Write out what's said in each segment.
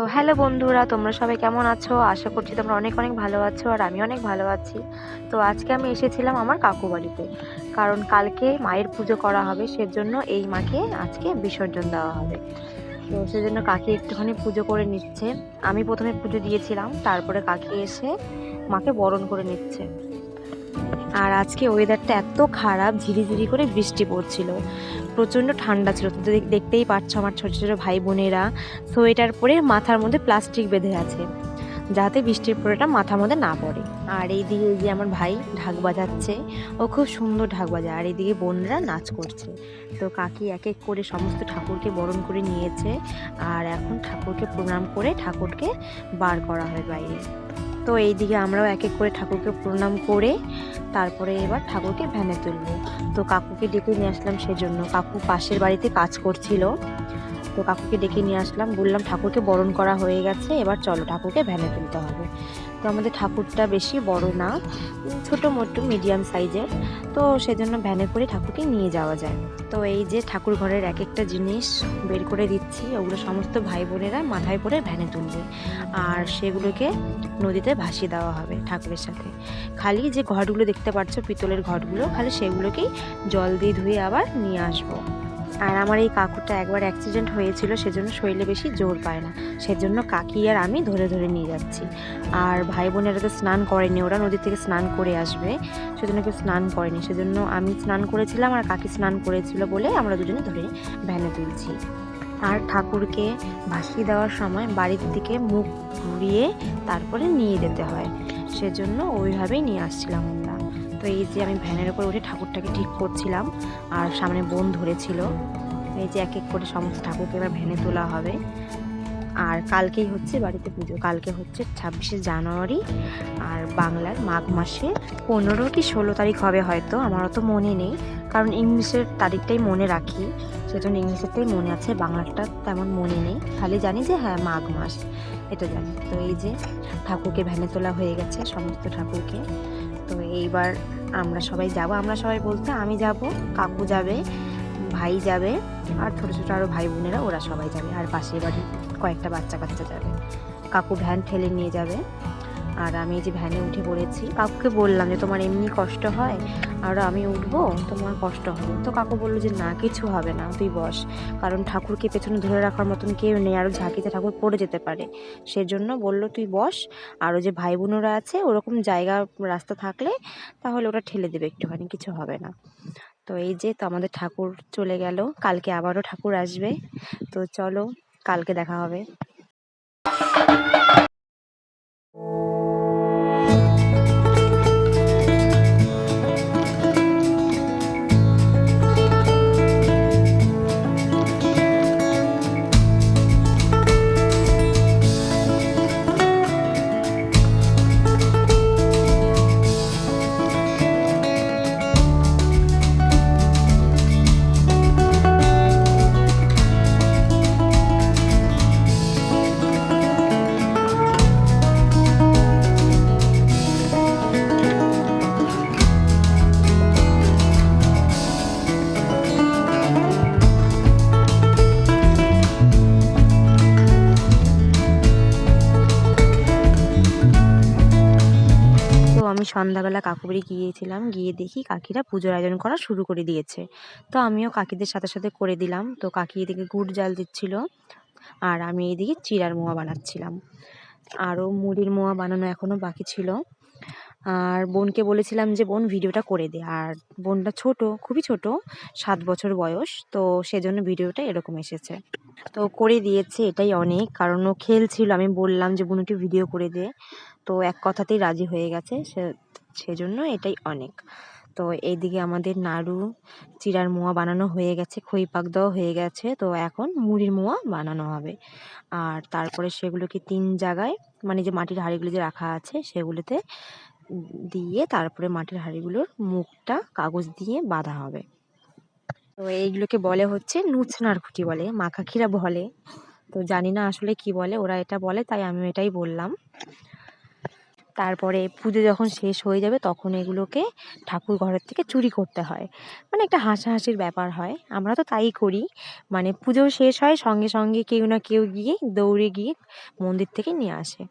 তো হ্যালো বন্ধুরা, তোমরা সবাই কেমন আছো? আশা করছি তোমরা অনেক অনেক ভালো আছো আর আমি অনেক ভালো আছি। তো আজকে আমি এসেছিলাম আমার কাকু বাড়িতে। কারণ কালকে মায়ের পুজো করা হবে, সেজন্য এই মাকে আজকে বিসর্জন দেওয়া হবে। তো সেজন্য কাকি একটুখানি পুজো করে নিচ্ছে। আমি প্রথমে পুজো দিয়েছিলাম, তারপরে কাকি এসে মাকে বরণ করে নিচ্ছে। আর আজকে ওয়েদারটা এত খারাপ, ঝিরিঝিরি করে বৃষ্টি পড়ছিল। প্রচণ্ড ঠান্ডা ছিল। তো দেখতেই পাচ্ছ আমার ছোটো ছোটো ভাই বোনেরা সোয়েটার পরে মাথার মধ্যে প্লাস্টিক বেঁধে আছে, যাতে বৃষ্টির পরেটা মাথার মধ্যে না পড়ে। আর এইদিকে এই যে আমার ভাই ঢাক বাজাচ্ছে, ও খুব সুন্দর ঢাক বাজায়। আর এইদিকে বোনরা নাচ করছে। তো কাকি এক এক করে সমস্ত ঠাকুরকে বরণ করে নিয়েছে। আর এখন ঠাকুরকে প্রণাম করে ঠাকুরকে বার করা হয় বাইরে। তো এই দিকে আমরাও এক এক করে ঠাকুরকে প্রণাম করে তারপরে এবার ঠাকুরকে ভ্যানে তুলবো। তো কাকুকে ডেকে নিয়ে আসলাম সেজন্য। কাকু পাশের বাড়িতে কাজ করছিল। তো কাকুকে ডেকে নিয়ে আসলাম। বললাম ঠাকুরকে বরণ করা হয়ে গেছে, এবার চলো ঠাকুরকে ভ্যানে তুলতে হবে। তো আমাদের ঠাকুরটা বেশি বড় না, ছোটো মোটো মিডিয়াম সাইজের তো সেজন্য ভ্যানে করে ঠাকুরকে নিয়ে যাওয়া যায়। তো এই যে ঠাকুর ঘরের এক একটা জিনিস বের করে দিচ্ছি, ওগুলো সমস্ত ভাই বোনেরা মাথায় পরে ভ্যানে তুলবে। আর সেগুলোকে নদীতে ভাসিয়ে দেওয়া হবে ঠাকুরের সাথে। খালি যে ঘটগুলো দেখতে পাচ্ছ, পিতলের ঘটগুলো খালি সেগুলোকেই জল দিয়ে ধুয়ে আবার নিয়ে আসব। আর আমার এই কাকুটা একবার অ্যাক্সিডেন্ট হয়েছিল, সেজন্য শরীরে বেশি জোর পায় না। সেজন্য কাকি আর আমি ধরে ধরে নিয়ে যাচ্ছি। আর ভাই বোনেরা তো স্নান করেনি, ওরা নদী থেকে স্নান করে আসবে, সেজন্য কেউ স্নান করেনি। সেজন্য আমি স্নান করেছিলাম আর কাকি স্নান করেছিল বলে আমরা দুজনে ধরে ভ্যানে তুলছি। আর ঠাকুরকে ভাসিয়ে দেওয়ার সময় বাড়ির দিকে মুখ ঘুরিয়ে তারপরে নিয়ে যেতে হয়। সেজন্য ওইভাবেই নিয়ে আসছিলাম আমরা। তো এই যে আমি ভ্যানের উপর উঠে ঠাকুরটাকে ঠিক করছিলাম, আর সামনে বোন ধরেছিল। এই যে এক এক করে সমস্ত ঠাকুরকে এবার ভ্যানে তোলা হবে। আর কালকেই হচ্ছে বাড়িতে পুজো। কালকে হচ্ছে ছাব্বিশে জানুয়ারি, আর বাংলার মাঘ মাসে পনেরো কি ষোলো তারিখ হবে হয়তো আমার অত মনে নেই। কারণ ইংলিশের তারিখটাই মনে রাখি, সেজন্য ইংলিশেরটাই মনে আছে বাংলাটা তেমন মনে নেই। খালি জানি যে হ্যাঁ মাঘ মাস, এটা জানি। তো এই যে ঠাকুরকে ভ্যানে তোলা হয়ে গেছে, সমস্ত ঠাকুরকে। তো এইবার আমরা সবাই যাব। আমরা সবাই বলতে আমি যাব, কাকু যাবে, ভাই যাবে, আর ছোটো ছোটো আরও ভাই বোনেরা, ওরা সবাই যাবে। আর পাশের বাড়ি কয়েকটা বাচ্চা কাচ্চা যাবে। কাকু ভ্যান ঠেলে নিয়ে যাবে। আর আমি যে ভ্যানে উঠে পড়েছি, কাকুকে বললাম যে তোমার এমনি কষ্ট হয়, আর আমি উঠবো, তোমার কষ্ট হবে। তো কাকু বলল যে না, কিছু হবে না, তুই বস। কারণ ঠাকুরকে পেছনে ধরে রাখার মতন কেউ নেই আরও ঝাঁকিতে ঠাকুর পড়ে যেতে পারে। সেজন্য বলল, তুই বস। আরও যে ভাই বোনেরা আছে, ওরকম জায়গা, রাস্তা থাকলে তাহলে ওটা ঠেলে দেবে একটুখানি, কিছু হবে না। তো এই যে, তো আমাদের ঠাকুর চলে গেল। কালকে আবারও ঠাকুর আসবে। তো চলো, কালকে দেখা হবে। সন্ধ্যাবেলা কাকুবাড়ি গিয়েছিলাম, গিয়ে দেখি কাকিরা পুজোর আয়োজন করা শুরু করে দিয়েছে। তো আমিও কাকিদের সাথে সাথে করে দিলাম। তো কাকি এদিকে গুড় জাল দিচ্ছিল আর আমি এদিকে চিড়ার মোয়া বানাচ্ছিলাম। আরও মুড়ির মোয়া বানানো এখনও বাকি ছিল। আর বোনকে বলেছিলাম যে, বোন, ভিডিওটা করে দে। আর বোনটা ছোট, খুবই ছোট, সাত বছর বয়স। তো সেজন্য ভিডিওটা এরকম এসেছে। তো করে দিয়েছে, এটাই অনেক। কারণ ও খেলছিল। আমি বললাম যে, বোন, একটু ভিডিও করে দে। তো এক কথাতেই রাজি হয়ে গেছে, সে, সেজন্য এটাই অনেক। তো এইদিকে আমাদের নাড়ু, চিড়ার মোয়া বানানো হয়ে গেছে খই পাক দেওয়া হয়ে গেছে, তো এখন মুড়ির মোয়া বানানো হবে। আর তারপরে সেগুলোকে তিন জায়গায় মানে যে মাটির হাঁড়িগুলো যে রাখা আছে, সেগুলোতে দিয়ে তারপরে মাটির হাঁড়িগুলোর মুখটা কাগজ দিয়ে বাঁধা হবে। তো এইগুলোকে বলে হচ্ছে নুচনার খুঁটি বলে, মাখাখিরা বলে। তো জানি না আসলে কি বলে, ওরা এটা বলে, তাই আমি এটাই বললাম। তারপরে পুজো যখন শেষ হয়ে যাবে তখন এগুলোকে ঠাকুর ঘরের থেকে চুরি করতে হয়। মানে একটা হাসাহাসির ব্যাপার হয়। আমরা তো তাই করি। মানে পুজো শেষ হয় সঙ্গে সঙ্গে কেউ না কেউ গিয়ে দৌড়ে গিয়ে মন্দির থেকে নিয়ে আসে।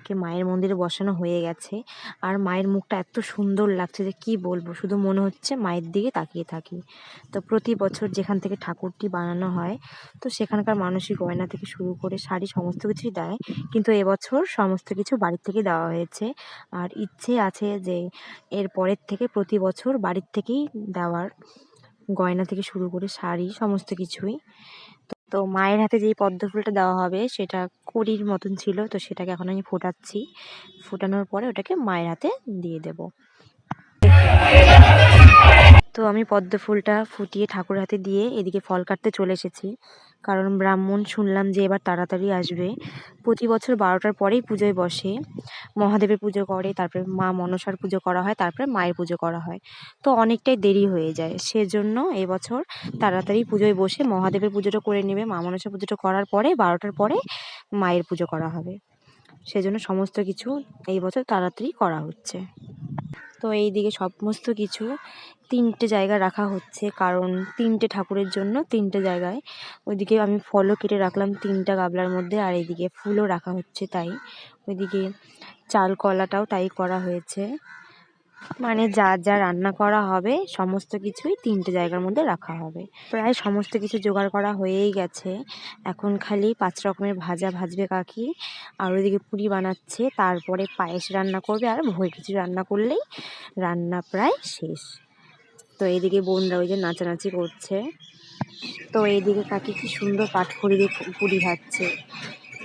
মাকে মায়ের মন্দিরে বসানো হয়ে গেছে। আর মায়ের মুখটা এত সুন্দর লাগছে যে কি বলব? শুধু মনে হচ্ছে মায়ের দিকে তাকিয়ে থাকি। তো প্রতি বছর যেখান থেকে ঠাকুরটি বানানো হয়, তো সেখানকার মানুষই গয়না থেকে শুরু করে শাড়ি সমস্ত কিছুই দেয়। কিন্তু এবছর সমস্ত কিছু বাড়ির থেকে দেওয়া হয়েছে। আর ইচ্ছে আছে যে এর পরের থেকে প্রতি বছর বাড়ির থেকেই দেওয়ার গয়না থেকে শুরু করে শাড়ি সমস্ত কিছুই। তো- মায়ের হাতে যেই পদ্ম ফুলটা দেওয়া হবে, সেটা কড়ির মতন ছিল, তো সেটাকে এখন আমি ফোটাচ্ছি। ফোটানোর পরে ওটাকে মায়ের হাতে দিয়ে দেব। তো আমি পদ্ম ফুলটা ফুটিয়ে ঠাকুর হাতে দিয়ে এদিকে ফল কাটতে চলে এসেছি। কারণ ব্রাহ্মণ শুনলাম যে এবার তাড়াতাড়ি আসবে। প্রতি বছর বারোটার পরেই পুজোয় বসে। মহাদেবের পুজো করে, তারপরে মা মনসার পুজো করা হয়, তারপরে মায়ের পুজো করা হয়। তো অনেকটাই দেরি হয়ে যায়। সেজন্য এবছর তাড়াতাড়ি পুজোয় বসে মহাদেবের পুজোটা করে নেবে। মা মনসা পুজোটা করার পরে বারোটার পরে মায়ের পুজো করা হবে। সেজন্য সমস্ত কিছু এই বছর তাড়াতাড়ি করা হচ্ছে। তো এইদিকে সমস্ত কিছু তিনটে জায়গা রাখা হচ্ছে, কারণ তিনটে ঠাকুরের জন্য তিনটে জায়গায়। ওইদিকে আমি ফলও কেটে রাখলাম তিনটা গাবলার মধ্যে, আর এইদিকে ফুলও রাখা হচ্ছে তাই। ওইদিকে চাল কলাটাও তাই করা হয়েছে। মানে যা যা রান্না করা হবে, সমস্ত কিছুই তিনটে জায়গার মধ্যে রাখা হবে। প্রায় সমস্ত কিছু জোগাড় করা হয়েই গেছে। এখন খালি পাঁচ রকমের ভাজা ভাজবে কাকি, আর ওইদিকে পুরি বানাচ্ছে, তারপরে পায়েস রান্না করবে, আর ভই খিচুড়ি রান্না করলেই রান্না প্রায় শেষ। তো এইদিকে বোনরা ওই যে নাচানাচি করছে। তো এইদিকে কাকি কি সুন্দর পাটখড়ি দিয়ে পুরি ভাজছে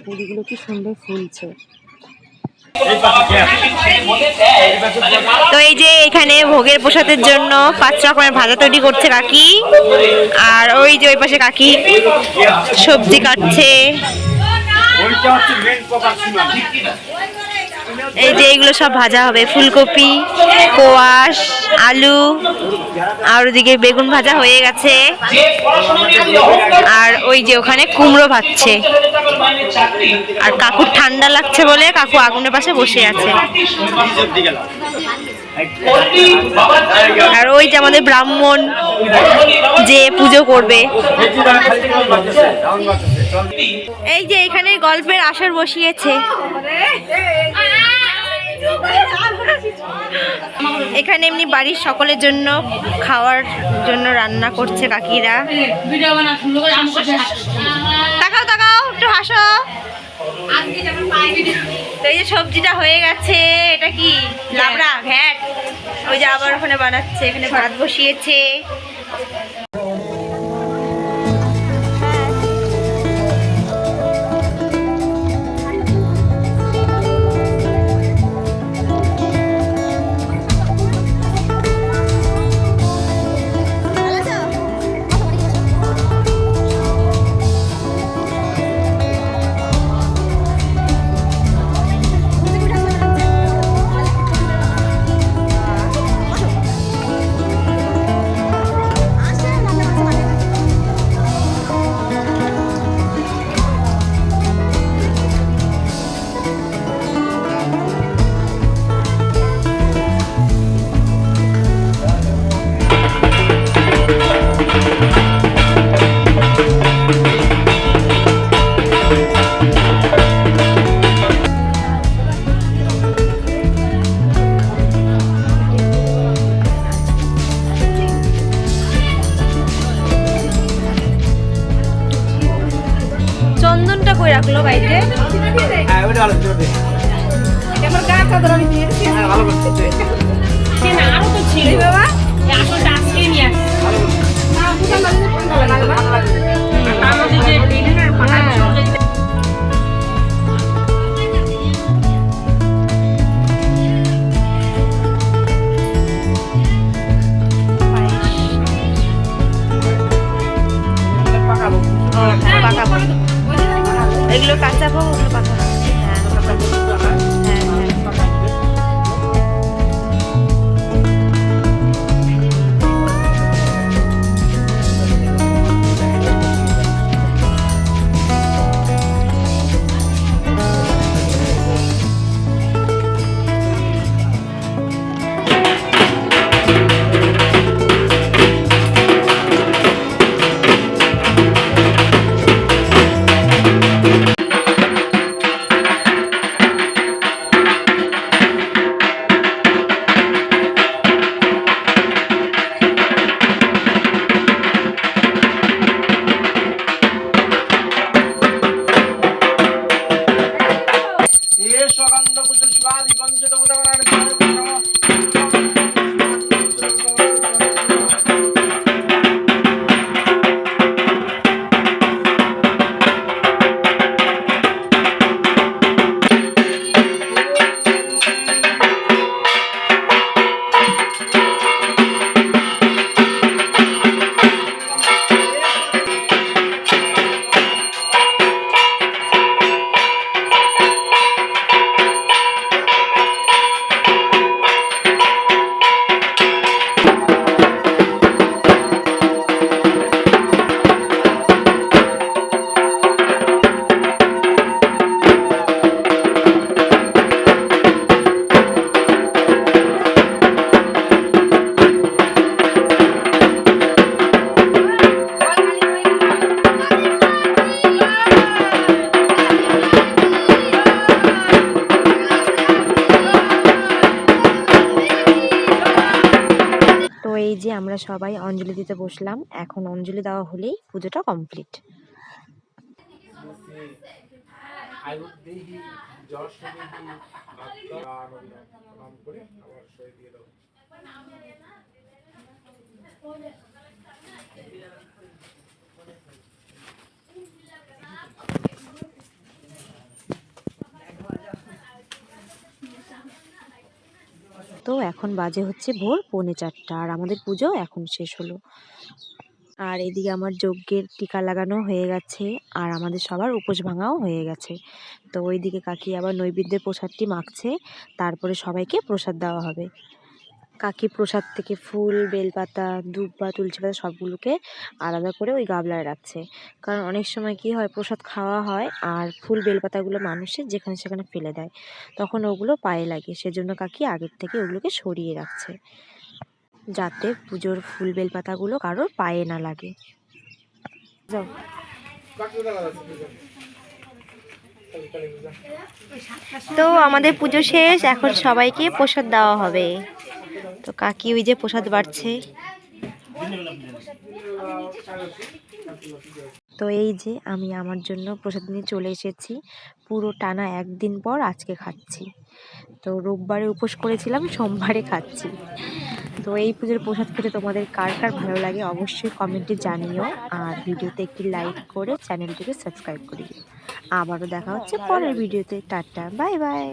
পুরিগুলো কি সুন্দর ফুলছে। তো এই যে এখানে ভোগের প্রসাদের জন্য পাঁচ রকমের ভাজা তৈরি করছে কাকি। আর ওই যে ওই পাশে কাকি সবজি কাটছে। এই যে এগুলো সব ভাজা হবে। ফুলকপি, কোয়াশ, আলু, আর ওদিকে বেগুন ভাজা হয়ে গেছে। আর ওই যে ওখানে কুমড়ো ভাজছে। আর কাকুর ঠান্ডা লাগছে বলে কাকু আগুনের পাশে বসে আছে। আর ওই যে আমাদের ব্রাহ্মণ যে পুজো করবে। এই যে এখানে গল্পের আসর বসিয়েছে। এখানে এমনি বাড়ির সকলের জন্য খাওয়ার জন্য রান্না করছে কাকিরা। তাকাও তাকাও একটু হাসো। তো এই যে সবজিটা হয়ে গেছে এটা কি? লাবড়া ঘ্যাট। ওই যে আবার ওখানে বানাচ্ছে এখানে ভাত বসিয়েছে। এই যে আমরা সবাই অঞ্জলি দিতে বসলাম এখন অঞ্জলি দেওয়া হলেই পুজোটা কমপ্লিট তো এখন বাজে হচ্ছে ভোর পৌনে চারটা আর আমাদের পুজো এখন শেষ হলো। আর এদিকে আমার যজ্ঞের টিকা লাগানো হয়ে গেছে আর আমাদের সবার উপোস ভাঙাও হয়ে গেছে। তো ওইদিকে কাকি আবার নৈবেদ্যের প্রসাদটি মাখছে, তারপরে সবাইকে প্রসাদ দেওয়া হবে। কাকি প্রসাদ থেকে ফুল, বেলপাতা ধূপ বা তুলসী পাতা সবগুলোকে আলাদা করে ওই গাবলায় রাখছে। কারণ অনেক সময় কি হয়, প্রসাদ খাওয়া হয় আর ফুল, বেলপাতাগুলো মানুষের যেখানে সেখানে ফেলে দেয়। তখন ওগুলো পায়ে লাগে, সেজন্য কাকি আগের থেকে ওগুলোকে সরিয়ে রাখছে। যাতে পুজোর ফুল, বেলপাতাগুলো কারোর পায়ে না লাগে। যাও বাকি দেখা যাচ্ছে দুজন কালী কালী পূজা তো আমাদের পুজো শেষ, এখন সবাইকে প্রসাদ দেওয়া হবে। তো কাকি ওই যে প্রসাদ বাড়ছে। তো এই যে আমি আমার জন্য প্রসাদ নিয়ে চলে এসেছি। পুরো টানা একদিন পর আজকে খাচ্ছি। তো রোববারে উপোস করেছিলাম, সোমবারে খাচ্ছি। তো এই পুজোর প্রসাদ খেতে তোমাদের কার কার ভালো লাগে অবশ্যই কমেন্টে জানিও। আর ভিডিওতে একটি লাইক করে চ্যানেলটিকে সাবস্ক্রাইব করে দিও আবারও দেখা হচ্ছে পরের ভিডিওতে। Tata bye bye